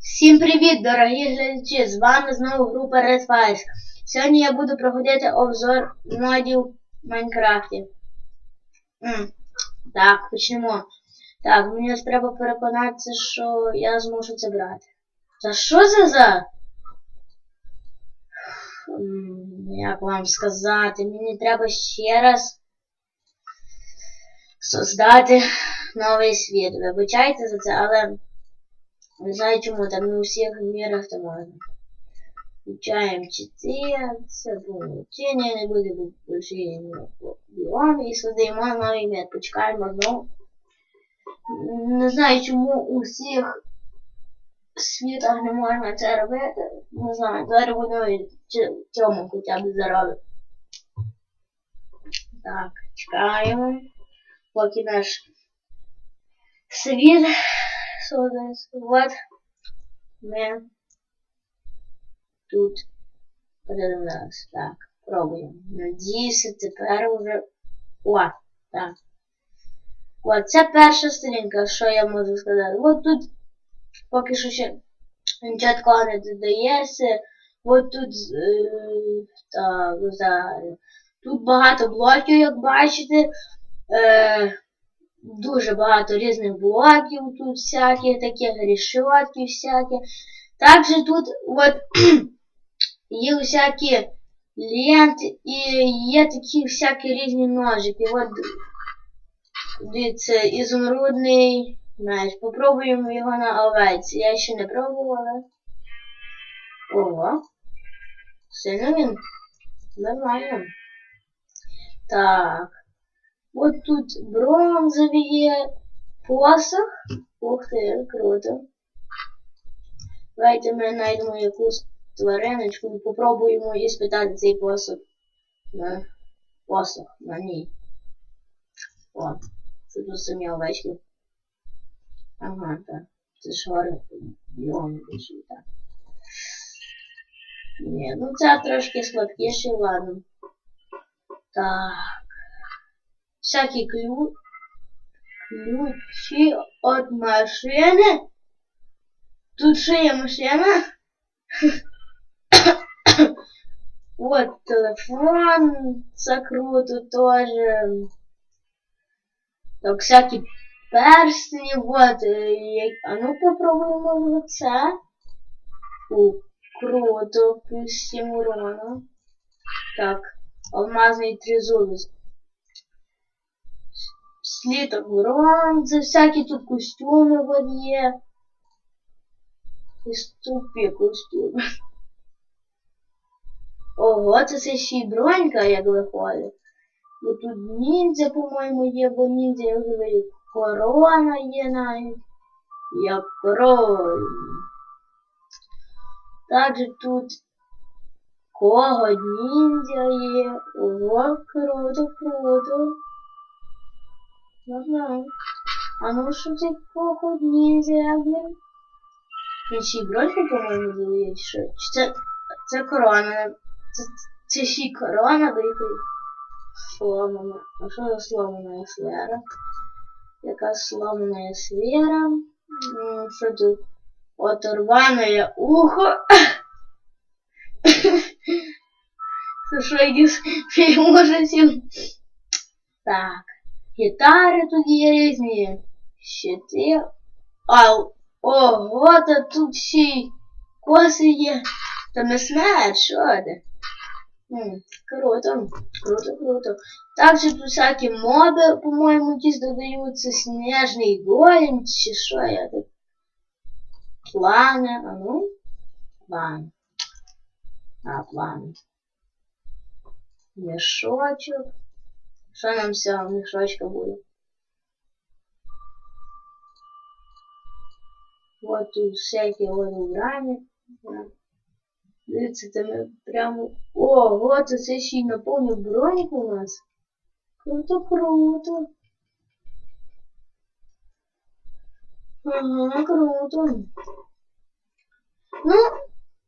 Всім привіт, дорогі глядачі! З вами знову група Red Files. Сьогодні я буду проходити обзор модів в Майнкрафті. М, Так, почнемо. Так, мені треба переконатися, що я зможу це брати. Та що це за? М, Як вам сказати? Мені треба ще раз создати новий світ. Вибачайте за це, але не знаю чому, там не у всіх мірах це можна. Включаем 4, це получение, не буде большие біоми і создаємо новий мед. Почекаємо знову. Не знаю, чому у всіх світах не можна це робити. Не знаю, зараз будемо в цьому хоча б заробити. Так, чекаємо. Поки наш світ создається. Вот ми тут подивимось. Так, пробуємо. Надіюся, тепер уже... О, так. От, це перша сторінка, що я можу сказати. От тут поки що ще нічого такого не додається. От тут е, так, зараз. Тут багато блоків, як бачите. Е, дуже багато різних блоків тут всяких, таких решетки всякі. Також тут от є всякі ленти і є такі всякі різні ножики. От дивіться, ізумрудний знаєш, попробуємо його на овець. Я ще не пробувала. Ого. Сильно він. Нормально. Так. От тут бронзовий посох. Ух ти, круто. Давайте ми знайдемо якусь твариночку і попробуємо і спитати цей посох на посох на ній. О, це тут самі овечки. Ага, так. Це гори біом більше, так. Ні, ну це трошки слабкіше, ладно. Так. Всякі ключ. Ключі від машини. Тут є машина. Вот телефон. Це круто тоже. Так, всякі перстні, вот. А ну попробуємо це. О, круто, 7 урона. Так, алмазний трезубец. Сліток бронзи, всякі тут костюми вот є. І ступі костюми. Ого, це це ще бронька, як виходить. Бо тут ніндзя, по-моєму, є, бо ніндзя, я говорю, корона є навіть. Як король. Также тут кого ніндзя є. Ого, круто, круто. Не знаю. А ну це кого ніндзя, як він? Ще й броньку, по-моєму, дає, чи що? Це, це корона? Це, це ще й корона, який сломана. А що за сломана сфера? Яка сломана сфера? Що тут? Оторване ухо. Це що якісь фільмужасів? Так. Гітари тут є різні. Щити. А, ого, та тут ще й коси є. Та смерть, що це? Круто, круто, круто. Також тут всякі моби, по-моєму, якісь додаються. Снежний голем, чи що я так. Плани, а ну? План. А, план. Мішочок. Що нам з цього мішочка буде? Вот тут всякі голограми. Дивіться, ми прямо... Ого, це це ще й наповнив броньку у нас. Круто, круто. Ага, круто. Ну,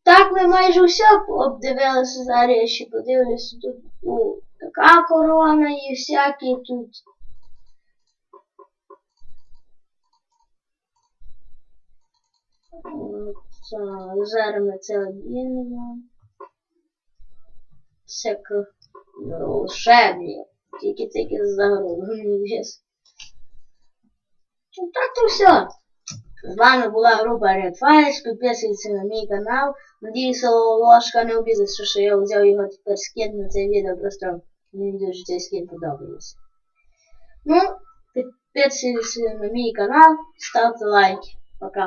так ми майже все обдивилися. Зараз я ще подивлюся тут о, така корона і всякі тут. Так, зараз ми це одінемо. Це к... волшебні. Тільки-тільки загрузили вес. Ну так то все. З вами була група Red Fires. Підписуйтесь на мій канал. Надіюся, ложка не обідеться, що я взяв його тепер скин на це відео, просто мені дуже цей скин. Ну, підписуйтесь на мій канал, ставте лайки. Пока.